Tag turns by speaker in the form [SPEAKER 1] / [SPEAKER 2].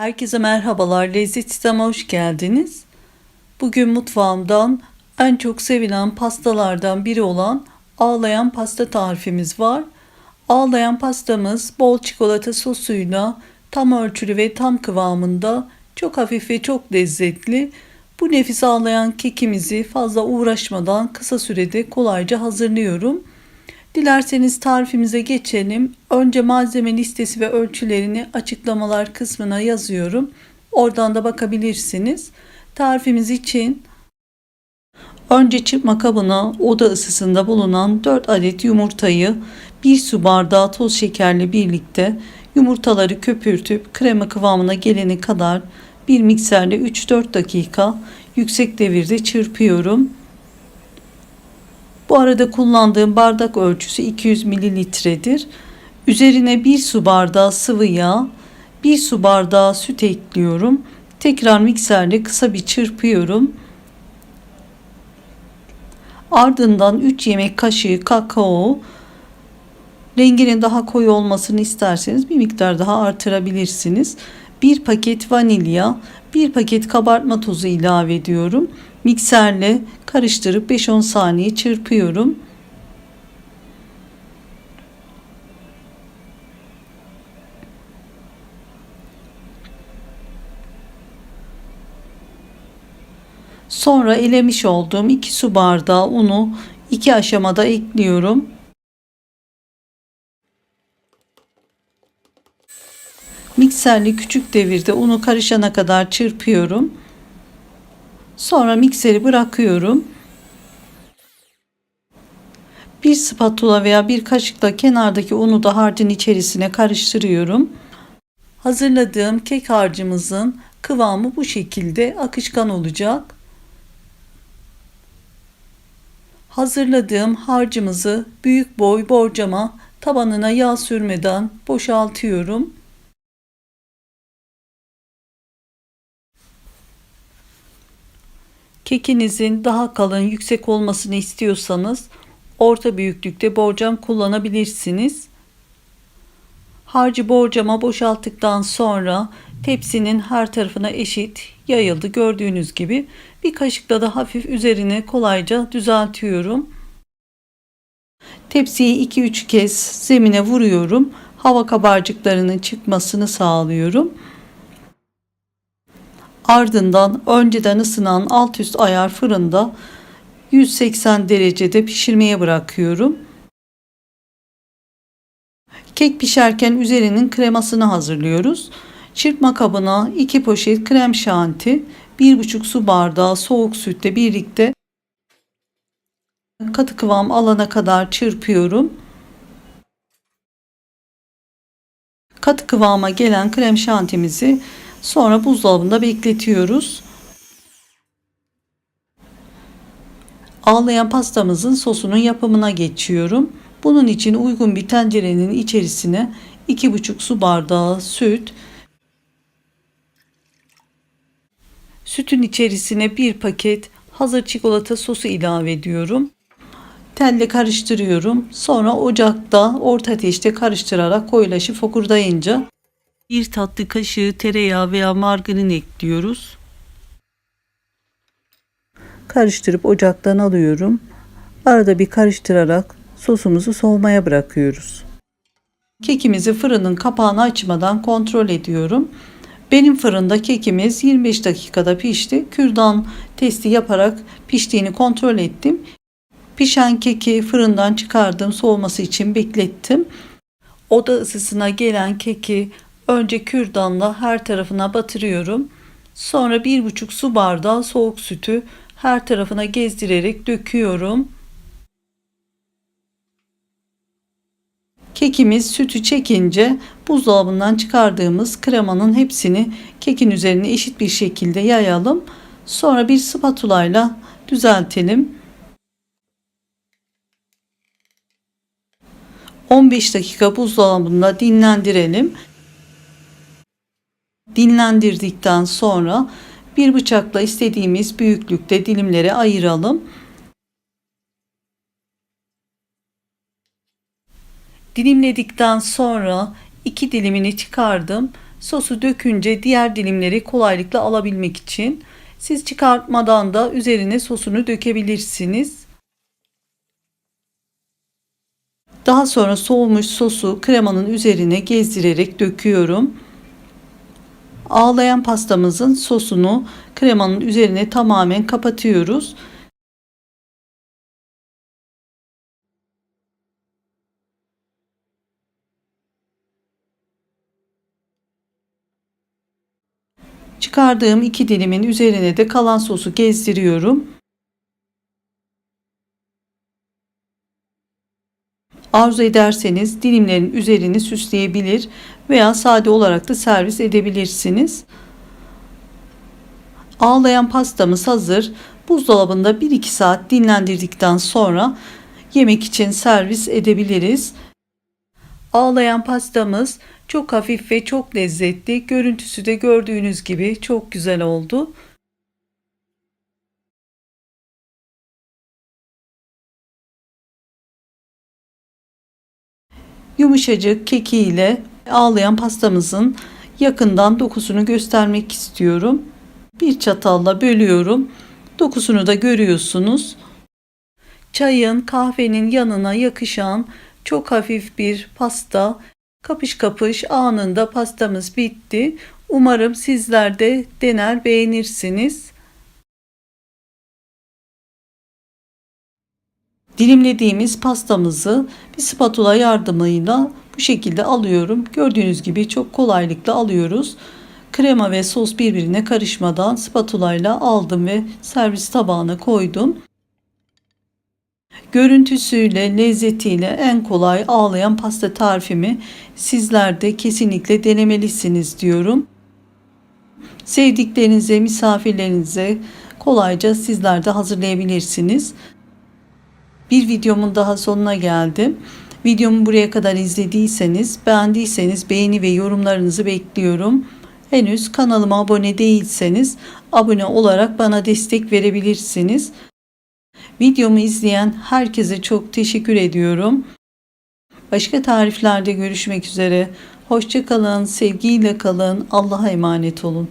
[SPEAKER 1] Herkese merhabalar. Lezzet Sistem'e hoş geldiniz. Bugün mutfağımdan en çok sevilen pastalardan biri olan ağlayan pasta tarifimiz var. Ağlayan pastamız bol çikolata sosuyla tam ölçülü ve tam kıvamında çok hafif ve çok lezzetli. Bu nefis ağlayan kekimizi fazla uğraşmadan kısa sürede kolayca hazırlıyorum. Dilerseniz tarifimize geçelim. Önce malzeme listesi ve ölçülerini açıklamalar kısmına yazıyorum. Oradan da bakabilirsiniz. Tarifimiz için önce çırpma kabına oda ısısında bulunan 4 adet yumurtayı 1 su bardağı toz şekerle birlikte yumurtaları köpürtüp krema kıvamına gelene kadar bir mikserle 3-4 dakika yüksek devirde çırpıyorum. Bu arada kullandığım bardak ölçüsü 200 mililitredir. Üzerine 1 su bardağı sıvı yağ, 1 su bardağı süt ekliyorum. Tekrar mikserle kısa bir çırpıyorum. Ardından 3 yemek kaşığı kakao, renginin daha koyu olmasını isterseniz bir miktar daha artırabilirsiniz. 1 paket vanilya, 1 paket kabartma tozu ilave ediyorum. Mikserle karıştırıp 5-10 saniye çırpıyorum. Sonra elemiş olduğum 2 su bardağı unu iki aşamada ekliyorum. Mikserli küçük devirde unu karışana kadar çırpıyorum. Sonra mikseri bırakıyorum. Bir spatula veya bir kaşıkla kenardaki unu da harcın içerisine karıştırıyorum. Hazırladığım kek harcımızın kıvamı bu şekilde akışkan olacak. Hazırladığım harcımızı büyük boy borcama tabanına yağ sürmeden boşaltıyorum. Kekinizin daha kalın, yüksek olmasını istiyorsanız orta büyüklükte borcam kullanabilirsiniz. Harcı borcama boşalttıktan sonra tepsinin her tarafına eşit yayıldı gördüğünüz gibi. Bir kaşıkla da hafif üzerine kolayca düzeltiyorum. Tepsiyi 2-3 kez zemine vuruyorum. Hava kabarcıklarının çıkmasını sağlıyorum. Ardından önceden ısınan alt üst ayar fırında 180 derecede pişirmeye bırakıyorum. Kek pişerken üzerinin kremasını hazırlıyoruz. Çırpma kabına 2 poşet krem şanti, 1,5 su bardağı soğuk sütle birlikte katı kıvam alana kadar çırpıyorum. Katı kıvama gelen krem şantimizi Sonra buzdolabında bekletiyoruz. Ağlayan pastamızın sosunun yapımına geçiyorum. Bunun için uygun bir tencerenin içerisine 2,5 su bardağı süt, sütün içerisine bir paket hazır çikolata sosu ilave ediyorum. Telle karıştırıyorum. Sonra ocakta orta ateşte karıştırarak koyulaşıp fokurdayınca bir tatlı kaşığı tereyağı veya margarin ekliyoruz. Karıştırıp ocaktan alıyorum. Arada bir karıştırarak sosumuzu soğumaya bırakıyoruz. Kekimizi fırının kapağını açmadan kontrol ediyorum. Benim fırında kekimiz 25 dakikada pişti. Kürdan testi yaparak piştiğini kontrol ettim. Pişen keki fırından çıkardım soğuması için beklettim. Oda ısısına gelen keki Önce kürdanla her tarafına batırıyorum. Sonra bir buçuk su bardağı soğuk sütü her tarafına gezdirerek döküyorum. Kekimiz sütü çekince buzdolabından çıkardığımız kremanın hepsini kekin üzerine eşit bir şekilde yayalım. Sonra bir spatula ile düzeltelim. 15 dakika buzdolabında dinlendirelim. Dinlendirdikten sonra bir bıçakla istediğimiz büyüklükte dilimlere ayıralım. Dilimledikten sonra iki dilimini çıkardım. Sosu dökünce diğer dilimleri kolaylıkla alabilmek için siz çıkartmadan da üzerine sosunu dökebilirsiniz. Daha sonra soğumuş sosu kremanın üzerine gezdirerek döküyorum. Ağlayan pastamızın sosunu kremanın üzerine tamamen kapatıyoruz. Çıkardığım iki dilimin üzerine de kalan sosu gezdiriyorum. Arzu ederseniz dilimlerin üzerini süsleyebilir veya sade olarak da servis edebilirsiniz. Ağlayan pastamız hazır. Buzdolabında 1-2 saat dinlendirdikten sonra yemek için servis edebiliriz. Ağlayan pastamız çok hafif ve çok lezzetli. Görüntüsü de gördüğünüz gibi çok güzel oldu. Yumuşacık kekiyle ağlayan pastamızın yakından dokusunu göstermek istiyorum. Bir çatalla bölüyorum. Dokusunu da görüyorsunuz. Çayın, kahvenin yanına yakışan çok hafif bir pasta. Kapış kapış anında pastamız bitti. Umarım sizler de dener beğenirsiniz. Dilimlediğimiz pastamızı bir spatula yardımıyla bu şekilde alıyorum. Gördüğünüz gibi çok kolaylıkla alıyoruz. Krema ve sos birbirine karışmadan spatula ile aldım ve servis tabağına koydum. Görüntüsüyle, lezzetiyle en kolay ağlayan pasta tarifimi sizler de kesinlikle denemelisiniz diyorum. Sevdiklerinize, misafirlerinize kolayca sizler de hazırlayabilirsiniz. Bir videomun daha sonuna geldim. Videomu buraya kadar izlediyseniz, beğendiyseniz beğeni ve yorumlarınızı bekliyorum. Henüz kanalıma abone değilseniz abone olarak bana destek verebilirsiniz. Videomu izleyen herkese çok teşekkür ediyorum. Başka tariflerde görüşmek üzere. Hoşçakalın, sevgiyle kalın, Allah'a emanet olun.